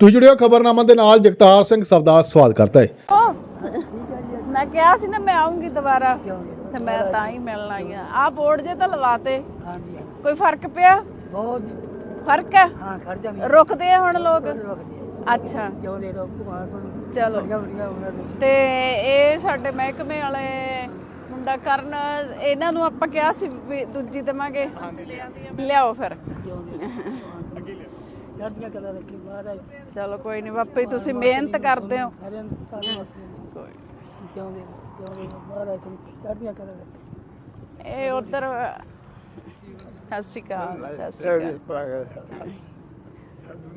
ਤੁਸੀਂ ਜੁੜਿਓ ਖਬਰਨਾਮਾ ਦੇ ਨਾਲ ਜਗਤਾਰ ਸਿੰਘ ਸਵਦਾ ਸਵਾਲ ਕਰਦਾ ਹੈ। ਮੈਂ ਕਿਹਾ ਸੀ ਨਾ ਮੈਂ ਆਉਂਗੀ ਦੁਬਾਰਾ ਤੇ ਮੈਂ ਤਾਂ ਹੀ ਮਿਲਣ ਆਈ ਆ ਆਹ ਬੋਰਡ ਜੇ ਤਾਂ ਲਵਾਤੇ। ਹਾਂਜੀ। ਕੋਈ ਫ਼ਰਕ ਪਿਆ? ਬਹੁਤ ਫ਼ਰਕ ਹੈ? ਹਾਂ ਖੜ ਜਾਂਦੀ ਰੁਕਦੇ ਆ ਹੁਣ ਲੋਕ? ਅੱਛਾ। ਕਿਉਂ ਦੇ ਦੋ? ਚਲੋ। ਤੇ ਇਹ ਸਾਡੇ ਮਹਿਕਮੇ ਵਾਲੇ ਮੁੰਡਾ ਕਰਨ ਇਹਨਾਂ ਨੂੰ ਆਪਾਂ ਕਿਹਾ ਸੀ ਦੂਜੀ ਦੇਵਾਂਗੇ। ਲਿਆਓ ਫਿਰ। ਚੜ੍ਹਦੀਆਂ ਕਲਾ ਰੱਖੀ ਮਹਾਰਾਜ। ਚਲੋ ਕੋਈ ਨਹੀਂ ਬਾਪੇ ਤੁਸੀਂ ਮਿਹਨਤ ਕਰਦੇ ਹੋ। ਸਾਰਿਆਂ ਨੂੰ ਸਾਰੇ ਮਸਲੇ ਕੋਈ ਕਿਉਂ ਦੇ ਕਿਉਂ ਦੇ ਮਹਾਰਾਜ ਤੁਹਾਨੂੰ ਚੜ੍ਹਦੀਆਂ ਕਲਾ ਰੱਖੀ। ਇਹ ਉਧਰ ਸਤਿ ਸ਼੍ਰੀ ਅਕਾਲ ਸਤਿ ਸ਼੍ਰੀ ਅਕਾਲ।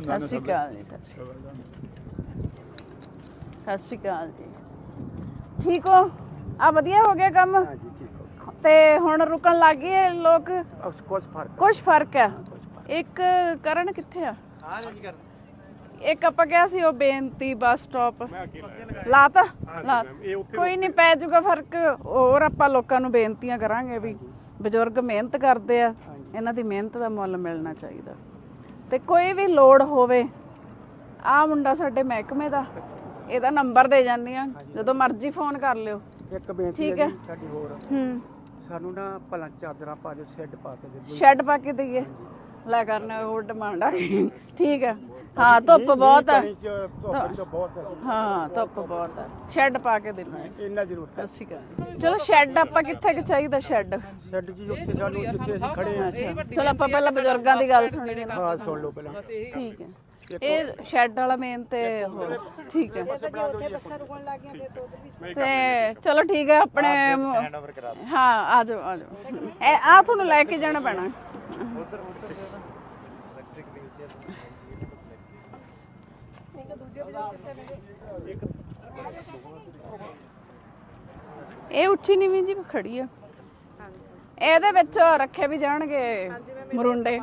ਸਤਿ ਸ਼੍ਰੀ ਅਕਾਲ ਜੀ ਸਤਿ ਸ਼੍ਰੀ ਅਕਾਲ। ਸਤਿ ਸ਼੍ਰੀ ਅਕਾਲ ਜੀ। ਠੀਕ ਹੋ? ਆ ਵਧੀਆ ਹੋ ਗਿਆ ਕੰਮ? ਤੇ ਹੁਣ ਰੁਕਣ ਲੱਗ ਗਏ ਲੋਕ? ਕੁਝ ਫ਼ਰਕ ਕੁਝ ਫ਼ਰਕ ਹੈ। ਇੱਕ ਕਰਨ ਕਿੱਥੇ ਆ? ਇੱਕ ਆਪਾਂ ਕਿਹਾ ਸੀ ਉਹ ਬੇਨਤੀ ਬੱਸ ਸਟਾਪ। ਲਾਤਾ? ਲਾ ਕੋਈ ਨਹੀਂ ਪੈ ਜਾਊਗਾ ਫ਼ਰਕ। ਹੋਰ ਆਪਾਂ ਲੋਕਾਂ ਨੂੰ ਬੇਨਤੀਆਂ ਕਰਾਂਗੇ ਵੀ ਬਜ਼ੁਰਗ ਮਿਹਨਤ ਕਰਦੇ ਆ। ਇਹਨਾਂ ਦੀ ਮਿਹਨਤ ਦਾ ਮੁੱਲ ਮਿਲਣਾ ਚਾਹੀਦਾ। ਤੇ ਕੋਈ ਵੀ ਲੋੜ ਹੋਵੇ ਆ ਮੁੰਡਾ ਸਾਡੇ ਮਹਿਕਮੇ ਦਾ। ਇਹਦਾ ਨੰਬਰ ਦੇ ਜਾਂਦੀ ਆ। ਜਦੋਂ ਮਰਜ਼ੀ ਫੋਨ ਕਰ ਲਿਓ। ਇੱਕ ਬੇਨਤੀ ਠੀਕ ਹੈ ਹੈ। ਜੀ ਸਾਡੀ ਹੋਰ। ਹੂੰ। ਸਾਨੂੰ ਨਾ ਭਲਾ ਚਾਦਰਾਂ ਪਾ ਦੇ ਸੈੱਟ ਪਾ ਕੇ ਦੇ ਦਿਓ। ਸ਼ੈੱਡ ਪਾ ਕੇ ਦਈਏ। ਲੈ ਕਰਨਾ ਉਹ ਡਿਮਾਂਡ ਆ। ਠੀਕ ਹੈ। ਹਾਂ ਧੁੱਪ ਬਹੁਤ ਹੈ। ਧੁੱਪ ਤਾਂ ਬਹੁਤ ਹੈ। ਹਾਂ ਧੁੱਪ ਬਹੁਤ ਹੈ। ਸ਼ੈੱਡ ਪਾ ਕੇ ਦੇਣਾ ਇੰਨਾ ਜ਼ਰੂਰ ਸਤਿ ਸ਼੍ਰੀ ਅਕਾਲ ਚਲੋ ਸ਼ੈੱਡ ਆਪਾਂ ਕਿੱਥੇ ਕਿ ਚਾਹੀਦਾ ਸ਼ੈੱਡ ਸੈੱਟ ਜੀ ਉੱਥੇ ਸਾਨੂੰ ਜਿੱਥੇ ਅਸੀਂ ਖੜੇ ਹਾਂ। ਅੱਛਾ। ਚਲੋ ਆਪਾਂ ਪਹਿਲਾਂ ਬਜ਼ੁਰਗਾਂ ਦੀ ਗੱਲ ਸੁਣੀਏ। ਨਾ ਹਾਂ ਸੁਣ ਲਓ ਪਹਿਲਾਂ। ਠੀਕ ਹੈ। ਇਹ ਸ਼ੈੱਡ ਵਾਲਾ ਮੇਨ ਤੇ ਠੀਕ ਹੈ। ਤੇ ਚਲੋ ਠੀਕ ਹੈ ਆਪਣੇ ਹਾਂ ਆ ਜਾਓ ਆ ਜਾਓ। ਇਹ ਆ ਤੁਹਾਨੂੰ ਲੈ ਕੇ ਜਾਣਾ ਪੈਣਾ। ਇਹ ਉੱਚੀ ਨੀਵੀਂ ਜੀ ਖੜੀ ਆ। ਇਹਦੇ ਵਿੱਚ ਰੱਖੇ ਵੀ ਜਾਣਗੇ ਮਰੁੰਡੇ।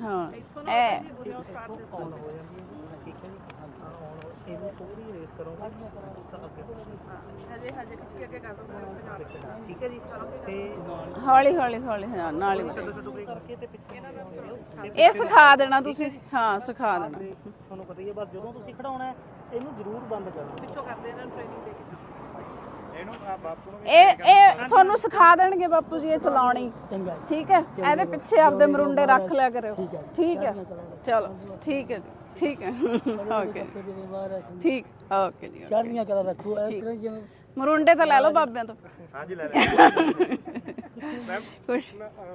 ਹਾਂ। ਇਹ ਠੀਕ ਹੈ ਜੀ? ਤੇ ਹੌਲੀ ਹੌਲੀ ਹੌਲੀ ਹਾਂ ਨਾਲ ਹੀ ਇਹ ਸਿਖਾ ਦੇਣਾ ਤੁਸੀਂ। ਹਾਂ ਸਿਖਾ ਦੇਣਾ। ਤੁਹਾਨੂੰ ਪਤਾ ਹੀ ਹੈ ਬਸ ਜਦੋਂ ਤੁਸੀਂ ਖੜਾਉਣਾ ਹੈ, ਇਹਨੂੰ ਜ਼ਰੂਰ ਬੰਦ ਕਰਨਾ ਪਿੱਛੋਂ ਇਹ ਇਹ ਤੁਹਾਨੂੰ ਸਿਖਾ ਦੇਣਗੇ ਬਾਪੂ ਜੀ ਇਹ ਚਲਾਉਣੀ। ਠੀਕ ਹੈ? ਇਹਦੇ ਪਿੱਛੇ ਆਪਦੇ ਮਰੁੰਡੇ ਰੱਖ ਲਿਆ ਕਰਿਓ। ਠੀਕ ਹੈ ਚਲੋ ਠੀਕ ਹੈ ਜੀ। ਠੀਕ ਹੈ। ਓਕੇ। ਠੀਕ। ਓਕੇ ਜੀ ਚੜ੍ਹਦੀਆਂ ਕਲਾ ਰੱਖੋ। ਇਸ ਤਰ੍ਹਾਂ ਜਿਵੇਂ ਮਰੁੰਡੇ ਤਾਂ ਲੈ ਲਓ ਬਾਬਿਆਂ ਤੋਂ। ਹਾਂਜੀ ਲੈ ਲੈ ਕੁਛ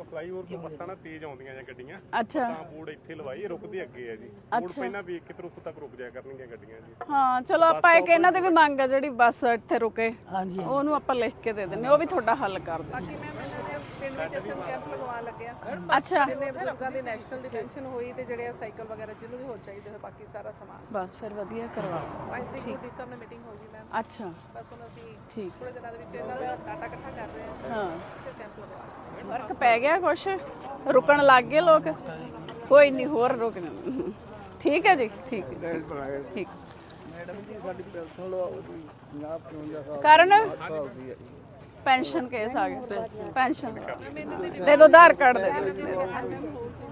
ਫਲਾਈਓਵਰ ਤੋਂ ਬੱਸਾਂ ਨਾ ਤੇਜ਼ ਆਉਂਦੀਆਂ ਜਾਂ ਗੱਡੀਆਂ। ਅੱਛਾ। ਤਾਂ ਬੋਰਡ ਇੱਥੇ ਲਵਾਈ ਇਹ ਰੁਕਦੇ ਅੱਗੇ ਆ ਜੀ। ਬੋਰਡ। ਪਹਿਲਾਂ ਵੇਖ ਕੇ ਫਿਰ ਉੱਥੇ ਤੱਕ ਰੁਕ ਜਾਇਆ ਕਰਨਗੀਆਂ ਗੱਡੀਆਂ ਜੀ। ਹਾਂ ਚਲੋ ਆਪਾਂ ਇੱਕ ਇਹਨਾਂ ਦੀ ਵੀ ਮੰਗ ਆ ਜਿਹੜੀ ਬੱਸ ਇੱਥੇ ਰੁਕੇ। ਹਾਂਜੀ ਉਹਨੂੰ ਆਪਾਂ ਲਿਖ ਕੇ ਦੇ ਦਿੰਨੇ ਉਹ ਵੀ ਤੁਹਾਡਾ ਹੱਲ ਕਰ ਦੇ ਬਾਕੀ ਮੈਂ ਪਿੰਡ ਵਿੱਚ ਅਸਲ ਕੈਂਪ ਲਗਵਾ ਲੱਗਿਆ ਅੱਛਾ। ਜਿਹਨੇ ਬਜ਼ੁਰਗਾਂ ਦੀ ਨੈਸ਼ਨਲ ਡਿਟੈਂਸ਼ਨ ਹੋਈ ਤੇ ਜਿਹੜੇ ਸਾਈਕਲ ਵਗੈਰਾ ਜਿਹਨੂੰ ਵੀ ਹੋ ਚਾਹੀਦੇ ਹੋਏ ਬਾਕੀ ਸਾਰਾ ਸਮਾਨ। ਬਸ ਫਿਰ ਵਧੀਆ ਕਰਵਾ ਪੰਜ ਤਰੀਕ ਨੂੰ ਡੀ ਸਾਹਿਬ ਨਾਲ ਮੀਟਿੰਗ ਹੋਊਗੀ ਮੈਮ ਅੱਛਾ। ਬਸ ਹੁਣ ਅਸੀਂ ਠੀਕ। ਥੋੜੇ ਦਿਨਾਂ ਦੇ ਵਿੱਚ ਇਹਨਾਂ ਦਾ ਡਾਟਾ ਇਕੱਠਾ ਕਰ ਰਹੇ ਹਾਂ। ਹਾਂ। ਫ਼ਰਕ ਪੈ ਗਿਆ ਕੁਛ? ਰੁਕਣ ਲੱਗ ਗਏ ਲੋਕ। ਕੋਈ ਨਹੀਂ ਹੋਰ ਰੁਕਣਾ। ਠੀਕ ਹੈ ਜੀ ਠੀਕ ਹੈ ਠੀਕ। ਮੈਡਮ ਜੀ ਸਾਡੀ ਪੈਨਸ਼ਨ ਲਵਾਓ ਜੀ 50 55 ਕਰਨ? ਦੀ ਪੈਨਸ਼ਨ ਕੇਸ ਆ ਗਿਆ ਪੈਨਸ਼ਨ ਦੇ ਦੋ ਆਧਾਰ ਕਾਰਡ ਦੇ ਦਿਓ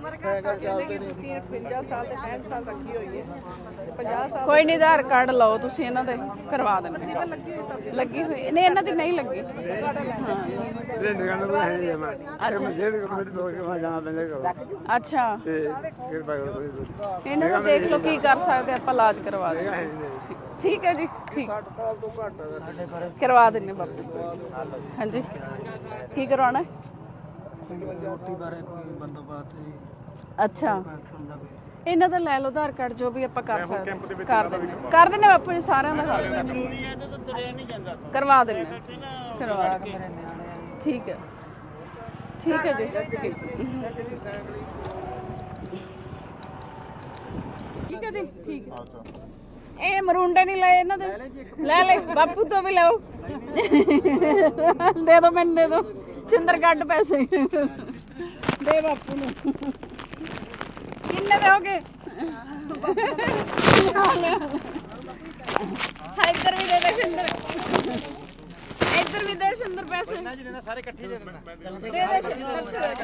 ਉਮਰ ਘੱਟ ਹੋ ਜਾਂਦੀ ਹੈ ਤੁਸੀਂ 58 ਸਾਲ ਤੇ 65 ਸਾਲ ਰੱਖੀ ਹੋਈ ਹੈ ਤੇ 50 ਸਾਲ ਕੋਈ ਨਹੀਂ ਆਧਾਰ ਕਾਰਡ ਲਓ ਤੁਸੀਂ ਇਹਨਾਂ ਦੇ ਕਰਵਾ ਦੇਣਗੇ ਲੱਗੀ ਹੋਈ ਨਹੀਂ ਇਹਨਾਂ ਦੀ। ਨਹੀਂ ਲੱਗੀ ਇਹ ਨਿਗਾਹ ਨੂੰ ਹੈ। ਜੀ ਮੈਂ ਅੱਛਾ ਜਿਹੜੇ ਕਮੇਟੀ ਦੋ ਕੇ ਜਾਣਾ ਪੈਂਦਾ ਕਰੋ ਅੱਛਾ। ਤੇ ਕਿਰਪਾ ਕਰੋ ਕੋਈ ਇਹਨਾਂ ਨੂੰ ਦੇਖ ਲਓ ਕੀ ਕਰ ਸਕਦੇ ਆਪਾਂ ਇਲਾਜ ਕਰਵਾ ਦੇ ਠੀਕ ਹੈ ਜੀ ਠੀਕ। 60 ਸਾਲ ਤੋਂ ਘੱਟ ਕਰਵਾ ਦਿੰਨੇ ਬਾਪੂ। ਹਾਂਜੀ। ਕੀ ਕਰਵਾਉਣਾ ਹੈ? ਰੋਟੀ ਬਾਰੇ ਕੋਈ ਬੰਦੋਬਸਤ ਅੱਛਾ। ਪੈਨਸ਼ਨ ਦਾ ਕੋਈ। ਇਹਨਾਂ ਦਾ ਲੈ ਲਓ ਆਧਾਰ ਕਾਰਡ ਜੋ ਵੀ ਆਪਾਂ ਕਰ ਸਕਦੇ ਹਾਂ। ਕਰ ਦਿੰਨੇ ਕਰ ਦਿੰਨੇ ਬਾਪੂ ਜੀ ਸਾਰਿਆਂ ਦਾ ਹੱਲ ਕਰ। ਕਰਵਾ ਦਿੰਨੇ ਕਰਵਾ ਦਿੰਨੇ। ਮੇਰੇ ਨਿਆਣੇ ਆ। ਜੀ ਠੀਕ ਹੈ। ਠੀਕ ਹੈ ਜੀ। ਠੀਕ ਠੀਕ ਹੈ ਜੀ ਠੀਕ ਹੈ। ਇਹ ਮਰੂੰਡੇ ਨਹੀਂ ਲਏ ਇਹਨਾਂ ਦੇ। ਲੈ ਲੈ ਬਾਪੂ ਤੋਂ ਵੀ ਲਓ। ਦੇ ਦੋ ਮੈਨੂੰ ਦੇ ਦੋ। ਚਿੰਦਰ ਕੱਢ ਪੈਸੇ। ਦੇ ਬਾਪੂ ਨੂੰ। ਕਿੰਨੇ ਦੇ ਹੋਗੇ ਇੱਧਰ ਵੀ ਦੇ ਦੇ ਸਿੰਦਰ। ਇੱਧਰ ਵੀ ਦੇ ਸਿੰਦਰ ਪੈਸੇ। ਸਾਰੇ ਇਕੱਠੇ ਦੇ ਦੇਣਾ ਦੇ ਦੇ ਸਿੰਦਰ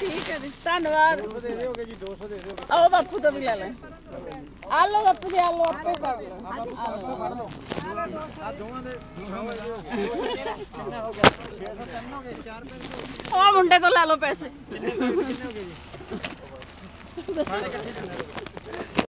ਠੀਕ ਹੈ ਜੀ ਧੰਨਵਾਦ। ਦੇ ਦਿਓਗੇ ਜੀ 200 ਦੇ ਦਿਓ। ਆਓ ਬਾਪੂ ਤੋਂ ਵੀ ਲੈ ਲੈ। ਆ ਲਓ ਬਾਪੂ ਜੀ ਆ ਲਓ ਆਪੇ ਕਰ ਲਓ ਉਹ ਮੁੰਡੇ ਤੋਂ ਲੈ ਲਓ ਪੈਸੇ।